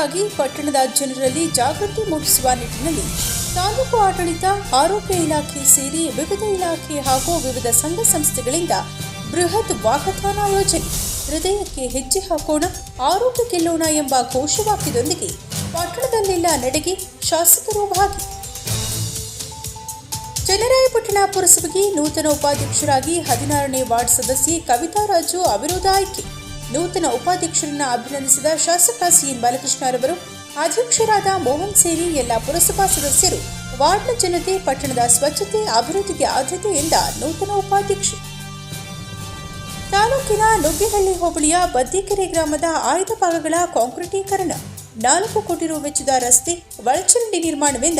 ಆರೋಗ್ಯಕ್ಕಾಗಿ ಪಟ್ಟಣದ ಜನರಲ್ಲಿ ಜಾಗೃತಿ ಮೂಡಿಸುವ ನಿಟ್ಟಿನಲ್ಲಿ ತಾಲೂಕು ಆಡಳಿತ, ಆರೋಗ್ಯ ಇಲಾಖೆ ಸೇರಿ ವಿವಿಧ ಇಲಾಖೆ ಹಾಗೂ ವಿವಿಧ ಸಂಘ ಸಂಸ್ಥೆಗಳಿಂದ ಬೃಹತ್ ವಾಕಥಾನ ಯೋಜನೆ, ಹೃದಯಕ್ಕೆ ಹೆಜ್ಜೆ ಹಾಕೋಣ, ಆರೋಗ್ಯ ಗೆಲ್ಲೋಣ ಎಂಬ ಘೋಷವಾಕ್ಯದೊಂದಿಗೆ ಪಟ್ಟಣದಲ್ಲೆಲ್ಲ ನಡೆಗೆ ಶಾಸಕರು ಭಾಗಿ. ಚನ್ನರಾಯಪಟ್ಟಣ ಪುರಸಭೆಗೆ ನೂತನ ಉಪಾಧ್ಯಕ್ಷರಾಗಿ ಹದಿನಾರನೇ ವಾರ್ಡ್ ಸದಸ್ಯೆ ಕವಿತಾ ರಾಜು ಅವಿರೋಧ ಆಯ್ಕೆ. ನೂತನ ಉಪಾಧ್ಯಕ್ಷರನ್ನ ಅಭಿನಂದಿಸಿದ ಶಾಸಕ ಸಿಎನ್ ಬಾಲಕೃಷ್ಣರವರು ಅಧ್ಯಕ್ಷರಾದ ಮೋಹನ್ ಸೇರಿ ಎಲ್ಲ ಪುರಸಭಾ ಸದಸ್ಯರು, ವಾರ್ಡ್ನ ಜನತೆ, ಪಟ್ಟಣದ ಸ್ವಚ್ಛತೆ, ಅಭಿವೃದ್ಧಿಗೆ ಆದ್ಯತೆ ಎಂದ ನೂತನ ಉಪಾಧ್ಯಕ್ಷ. ತಾಲೂಕಿನ ನುಗ್ಗೇಹಳ್ಳಿ ಹೋಬಳಿಯ ಬದ್ದಿಕೆರೆ ಗ್ರಾಮದ ಆಯ್ದ ಭಾಗಗಳ ಕಾಂಕ್ರೀಟೀಕರಣ, ನಾಲ್ಕು ಕೋಟಿ ರು ವೆಚ್ಚದ ರಸ್ತೆ, ಒಳಚರಂಡಿ ನಿರ್ಮಾಣವೆಂದ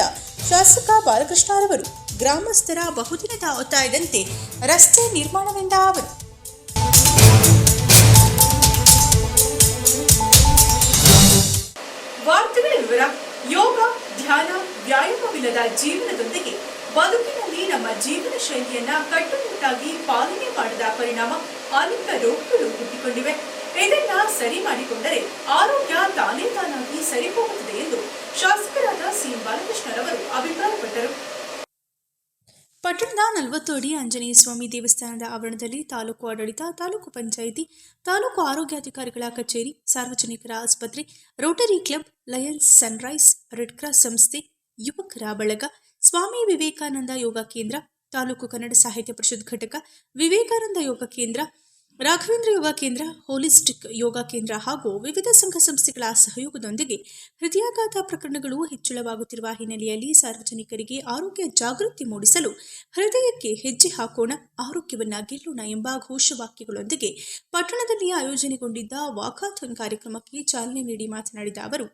ಶಾಸಕ ಬಾಲಕೃಷ್ಣರವರು ಗ್ರಾಮಸ್ಥರ ಬಹುದಿನದ ಒತ್ತಾಯದಂತೆ ರಸ್ತೆ ನಿರ್ಮಾಣವೆಂದ ಅವರು. ವಾರ್ತೆಗಳ ವಿವರ ಯೋಗ ಧ್ಯಾನ ವ್ಯಾಯಾಮವಿಲ್ಲದ ಜೀವನದೊಂದಿಗೆ ಬದುಕಿನಲ್ಲಿ ನಮ್ಮ ಜೀವನ ಶೈಲಿಯನ್ನ ಕಟ್ಟುನಿಟ್ಟಾಗಿ ಪಾಲನೆ ಮಾಡದ ಪರಿಣಾಮ ಅನೇಕ ರೋಗಗಳು ಹುಟ್ಟಿಕೊಂಡಿವೆ ಇದನ್ನ ಸರಿ ಮಾಡಿಕೊಂಡರೆ ಆರೋಗ್ಯ ತಾನೇ ತಾನಾಗಿ ಸರಿ ಹೋಗುತ್ತದೆ ಎಂದು ಶಾಸಕರಾದ ಸಿ ಬಾಲಕೃಷ್ಣರವರು ಅಭಿಪ್ರಾಯಪಟ್ಟರು ಪಟ್ಟಣದ ನಲವತ್ತು ಅಡಿ ಆಂಜನೇಯ ಸ್ವಾಮಿ ದೇವಸ್ಥಾನದ ಆವರಣದಲ್ಲಿ ತಾಲೂಕು ಆಡಳಿತ, ತಾಲೂಕು ಪಂಚಾಯಿತಿ, ತಾಲೂಕು ಆರೋಗ್ಯಾಧಿಕಾರಿಗಳ ಕಚೇರಿ, ಸಾರ್ವಜನಿಕರ ಆಸ್ಪತ್ರೆ, Rotary Club, Lions Sunrise, Red Cross ಸಂಸ್ಥೆ ಯುವಕರ ಬಳಗ ಸ್ವಾಮಿ ವಿವೇಕಾನಂದ ಯೋಗ ಕೇಂದ್ರ, ತಾಲೂಕು ಕನ್ನಡ ಸಾಹಿತ್ಯ ಪರಿಷತ್ ಘಟಕ, ವಿವೇಕಾನಂದ ಯೋಗ ಕೇಂದ್ರ ರಾಘವೇಂದ್ರ ಯೋಗ ಕೇಂದ್ರ, ಹೋಲಿಸ್ಟಿಕ್ ಯೋಗ ಕೇಂದ್ರ ಹಾಗೂ ವಿವಿಧ ಸಂಘ ಸಂಸ್ಥೆಗಳ ಸಹಯೋಗದೊಂದಿಗೆ ಹೃದಯಾಘಾತ ಪ್ರಕರಣಗಳು ಹೆಚ್ಚಳವಾಗುತ್ತಿರುವ ಹಿನ್ನೆಲೆಯಲ್ಲಿ ಸಾರ್ವಜನಿಕರಿಗೆ ಆರೋಗ್ಯ ಜಾಗೃತಿ ಮೂಡಿಸಲು ಹೃದಯಕ್ಕೆ ಹೆಜ್ಜೆ ಹಾಕೋಣ, ಆರೋಗ್ಯವನ್ನ ಗೆಲ್ಲೋಣ ಎಂಬ ಘೋಷವಾಕ್ಯಗಳೊಂದಿಗೆ ಪಟ್ಟಣದಲ್ಲಿ ಆಯೋಜನೆಗೊಂಡಿದ್ದ ವಾಕಾಥಾನ್ ಕಾರ್ಯಕ್ರಮಕ್ಕೆ ಚಾಲನೆ ನೀಡಿ ಮಾತನಾಡಿದ ಅವರು,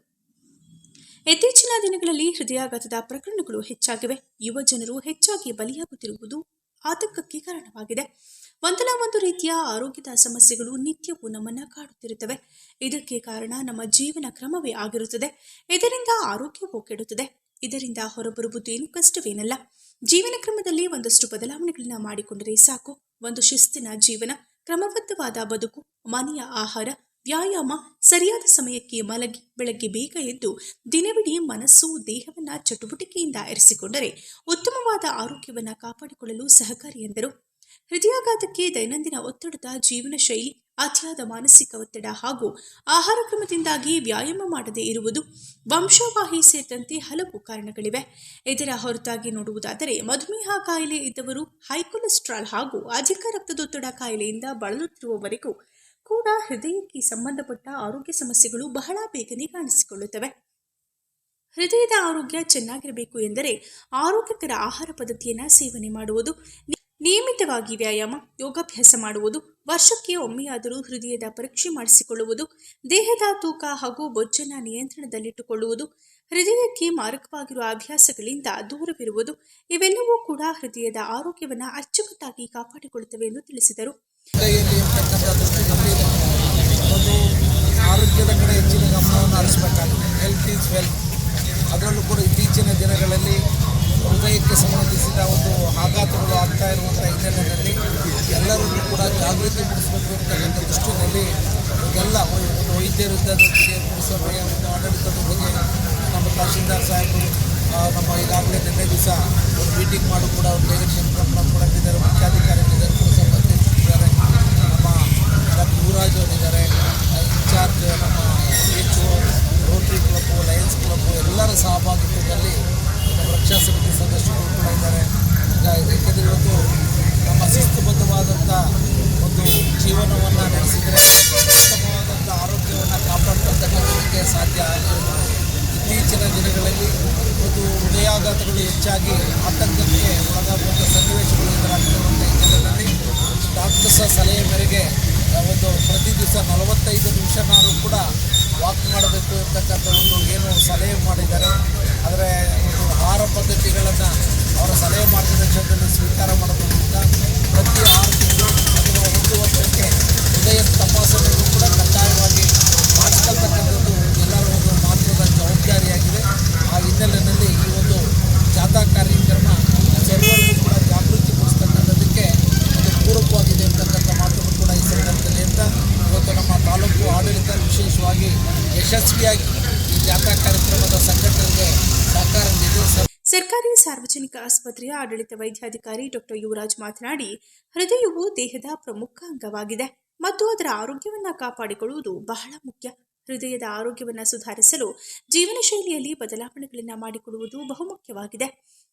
ಇತ್ತೀಚಿನ ದಿನಗಳಲ್ಲಿ ಹೃದಯಾಘಾತದ ಪ್ರಕರಣಗಳು ಹೆಚ್ಚಾಗಿವೆ. ಯುವ ಜನರು ಹೆಚ್ಚಾಗಿ ಬಲಿಯಾಗುತ್ತಿರುವುದು ಆತಂಕಕ್ಕೆ ಕಾರಣವಾಗಿದೆ. ಒಂದಲ್ಲ ಒಂದು ರೀತಿಯ ಆರೋಗ್ಯದ ಸಮಸ್ಯೆಗಳು ನಿತ್ಯವೂ ನಮ್ಮನ್ನ ಕಾಡುತ್ತಿರುತ್ತವೆ. ಇದಕ್ಕೆ ಕಾರಣ ನಮ್ಮ ಜೀವನ ಕ್ರಮವೇ ಆಗಿರುತ್ತದೆ. ಇದರಿಂದ ಆರೋಗ್ಯವೂ ಕೆಡುತ್ತದೆ. ಇದರಿಂದ ಹೊರಬರುವುದು ಏನು ಕಷ್ಟವೇನಲ್ಲ. ಜೀವನ ಕ್ರಮದಲ್ಲಿ ಒಂದಷ್ಟು ಬದಲಾವಣೆಗಳನ್ನ ಮಾಡಿಕೊಂಡರೆ ಸಾಕು. ಒಂದು ಶಿಸ್ತಿನ ಜೀವನ, ಕ್ರಮಬದ್ಧವಾದ ಬದುಕು, ಮನೆಯ ಆಹಾರ ವ್ಯಾಯಾಮ ಸರಿಯಾದ ಸಮಯಕ್ಕೆ ಮಲಗಿ ಬೆಳಗ್ಗೆ ಬೇಗ ಎದ್ದು ದಿನವಿಡೀ ಮನಸ್ಸು ದೇಹವನ್ನು ಚಟುವಟಿಕೆಯಿಂದ ಇರಿಸಿಕೊಂಡರೆ ಉತ್ತಮವಾದ ಆರೋಗ್ಯವನ್ನು ಕಾಪಾಡಿಕೊಳ್ಳಲು ಸಹಕಾರಿ ಎಂದರು. ಹೃದಯಾಘಾತಕ್ಕೆ ದೈನಂದಿನ ಒತ್ತಡದ ಜೀವನ ಶೈಲಿ ಅತಿಯಾದ ಮಾನಸಿಕ ಒತ್ತಡ ಹಾಗೂ ಆಹಾರ ಕ್ರಮದಿಂದಾಗಿ ವ್ಯಾಯಾಮ ಮಾಡದೇ ಇರುವುದು ವಂಶವಾಹಿ ಸೇರಿದಂತೆ ಹಲವು ಕಾರಣಗಳಿವೆ. ಇದರ ಹೊರತಾಗಿ ನೋಡುವುದಾದರೆ, ಮಧುಮೇಹ ಕಾಯಿಲೆ ಇದ್ದವರು ಹೈಕೊಲೆಸ್ಟ್ರಾಲ್ ಹಾಗೂ ಅಧಿಕ ರಕ್ತದೊತ್ತಡ ಕಾಯಿಲೆಯಿಂದ ಬಳಲುತ್ತಿರುವವರೆಗೂ ಕೂಡ ಹೃದಯಕ್ಕೆ ಸಂಬಂಧಪಟ್ಟ ಆರೋಗ್ಯ ಸಮಸ್ಯೆಗಳು ಬಹಳ ಬೇಗನೆ ಕಾಣಿಸಿಕೊಳ್ಳುತ್ತವೆ. ಹೃದಯದ ಆರೋಗ್ಯ ಚೆನ್ನಾಗಿರಬೇಕು ಎಂದರೆ ಆರೋಗ್ಯಕರ ಆಹಾರ ಪದ್ಧತಿಯನ್ನು ಸೇವನೆ ಮಾಡುವುದು, ನಿಯಮಿತವಾಗಿ ವ್ಯಾಯಾಮ, ಯೋಗಾಭ್ಯಾಸ ಮಾಡುವುದು, ವರ್ಷಕ್ಕೆ ಒಮ್ಮೆಯಾದರೂ ಹೃದಯದ ಪರೀಕ್ಷೆ ಮಾಡಿಸಿಕೊಳ್ಳುವುದು, ದೇಹದ ತೂಕ ಹಾಗೂ ಬೊಜ್ಜನ ನಿಯಂತ್ರಣದಲ್ಲಿಟ್ಟುಕೊಳ್ಳುವುದು, ಹೃದಯಕ್ಕೆ ಮಾರಕವಾಗಿರುವ ಅಭ್ಯಾಸಗಳಿಂದ ದೂರವಿರುವುದು, ಇವೆಲ್ಲವೂ ಕೂಡ ಹೃದಯದ ಆರೋಗ್ಯವನ್ನು ಅಚ್ಚುಕಟ್ಟಾಗಿ ಕಾಪಾಡಿಕೊಳ್ಳುತ್ತವೆ ಎಂದು ತಿಳಿಸಿದರು ಕೈಯಲ್ಲಿ ಇರ್ತಕ್ಕಂಥ ದೃಷ್ಟಿನಲ್ಲಿ ಒಂದು ಆರೋಗ್ಯದ ಕಡೆ ಹೆಚ್ಚಿನ ಗಮನವನ್ನು ಹರಿಸಬೇಕಾಗಿದೆ. ಹೆಲ್ತ್ ಈಸ್ ವೆಲ್ತ್ ಅದರಲ್ಲೂ ಕೂಡ ಇತ್ತೀಚಿನ ದಿನಗಳಲ್ಲಿ ಹೃದಯಕ್ಕೆ ಸಂಬಂಧಿಸಿದ ಒಂದು ಆಘಾತಗಳು ಆಗ್ತಾ ಇರುವಂಥ ಹಿನ್ನೆಲೆಯಲ್ಲಿ ಎಲ್ಲರನ್ನು ಕೂಡ ಜಾಗೃತಿ ಮೂಡಿಸಬೇಕು ಅಂತಕ್ಕಂಥ ದೃಷ್ಟಿಯಲ್ಲಿ ಎಲ್ಲ ಒಂದು ವೈದ್ಯರಿದ್ದದೊಂದಿಗೆ ಪುರಸಭೆಯ ಒಂದು ಆಡಳಿತದೊಂದಿಗೆ ನಮ್ಮ ತಹಶೀಲ್ದಾರ್ ಸಾಹೇಬರು ನಮ್ಮ ಈಗಾಗಲೇ ನಿನ್ನೆ ದಿವಸ ಒಂದು ಮೀಟಿಂಗ್ ಮಾಡಿ ಕೂಡ ಒಂದು ಡೈರೆಕ್ಷನ್ ಕ್ರಮ ಕೊಡಲಿದ್ದಾರೆ ಮುಖ್ಯಾಧಿಕಾರಿಗಳಿದ್ದಾರೆ ಪುರಸಭೆ ಅಧ್ಯಕ್ಷರಿದ್ದಾರೆ ನಮ್ಮ ಡಾಕ್ಟರ್ ಯುವರಾಜ್ ಅವರಿದ್ದಾರೆ. ಇನ್ಚಾರ್ಜ್ ನಮ್ಮ beach Rotary Club Lions Club ಎಲ್ಲರ ಸಹಭಾಗಿತ್ವದಲ್ಲಿ ನಮ್ಮ ರಕ್ಷಾ ಸಮಿತಿ ಸದಸ್ಯರು ಕೂಡ ಇದ್ದಾರೆ ಏಕೆಂದರೆ ಇವತ್ತು ನಮ್ಮ ಶಿಸ್ತುಬದ್ಧವಾದಂಥ ಒಂದು ಜೀವನವನ್ನು ನಡೆಸಿದರೆ ಉತ್ತಮವಾದಂಥ ಆರೋಗ್ಯವನ್ನು ಕಾಪಾಡ್ಕೊಳ್ತಕ್ಕಂಥದ್ದಕ್ಕೆ ಸಾಧ್ಯ ಆಗಿಲ್ಲ ಇತ್ತೀಚಿನ ದಿನಗಳಲ್ಲಿ ಒಂದು ಹೃದಯಾಘಾತಗಳು ಹೆಚ್ಚಾಗಿ ಆತಂಕಕ್ಕೆ ಒಳಗಾಗುವಂಥ ಸನ್ನಿವೇಶಗಳು ಎದುರಾಗ್ತಿರುವಂಥ ಹಿನ್ನೆಲೆಯಲ್ಲಿ ಡಾಕ್ಟರ್ಸ ಸಲಹೆ ಮೇರೆಗೆ ಒಂದು ಪ್ರತಿ ದಿವಸ ನಲವತ್ತೈದು ನಿಮಿಷನಾದರೂ ಕೂಡ ವಾಕ್ ಮಾಡಬೇಕು ಅಂತಕ್ಕಂಥ ಒಂದು ಏನು ಸಲಹೆ ಮಾಡಿದ್ದಾರೆ. ಆದರೆ ಒಂದು ಆಹಾರ ಪದ್ಧತಿಗಳನ್ನು ಅವರ ಸಲಹೆ ಮಾರ್ಗದರ್ಶನದಲ್ಲಿ ಸ್ವೀಕಾರ ಮಾಡೋದ್ರಿಂದ ಪ್ರತಿ ಆರು ತಿಂಗಳು ಅಥವಾ ಒಂದು ವರ್ಷಕ್ಕೆ ಹೃದಯ ತಪಾಸಣೆಗೂ ಕೂಡ ಕಡ್ಡಾಯವಾಗಿ ಮಾಡಿಸ್ಕೊಳ್ತಕ್ಕಂಥದ್ದು ಎಲ್ಲರ ಒಂದು ಮಹತ್ವದ ಜವಾಬ್ದಾರಿಯಾಗಿದೆ ಆ ಹಿನ್ನೆಲೆಯಲ್ಲಿ ಈ ಒಂದು ಜಾಥಾ ಕಾರ್ಯಕ್ರಮ ಸರ್ವರಿಗೂ ಕೂಡ ಜಾಗೃತಿ ಮೂಡಿಸ್ತಕ್ಕಂಥ ಯಶಸ್ವಿಯಾಗಿ ಈ ಜಾಥಾ ಕಾರ್ಯಕ್ರಮದ ಸಂಘಟನೆಗೆ ಸಹಕಾರ ನೀಡಿದೆ ಸರ್ ಸರ್ಕಾರಿ ಸಾರ್ವಜನಿಕ ಆಸ್ಪತ್ರೆಯ ಆಡಳಿತ ವೈದ್ಯಾಧಿಕಾರಿ ಡಾಕ್ಟರ್ ಯುವರಾಜ್ ಮಾತನಾಡಿ, ಹೃದಯವು ದೇಹದ ಪ್ರಮುಖ ಅಂಗವಾಗಿದೆ ಮತ್ತು ಅದರ ಆರೋಗ್ಯವನ್ನು ಕಾಪಾಡಿಕೊಳ್ಳುವುದು ಬಹಳ ಮುಖ್ಯ. ಹೃದಯದ ಆರೋಗ್ಯವನ್ನು ಸುಧಾರಿಸಲು ಜೀವನ ಶೈಲಿಯಲ್ಲಿ ಬದಲಾವಣೆಗಳನ್ನು ಮಾಡಿಕೊಡುವುದು ಬಹುಮುಖ್ಯವಾಗಿದೆ.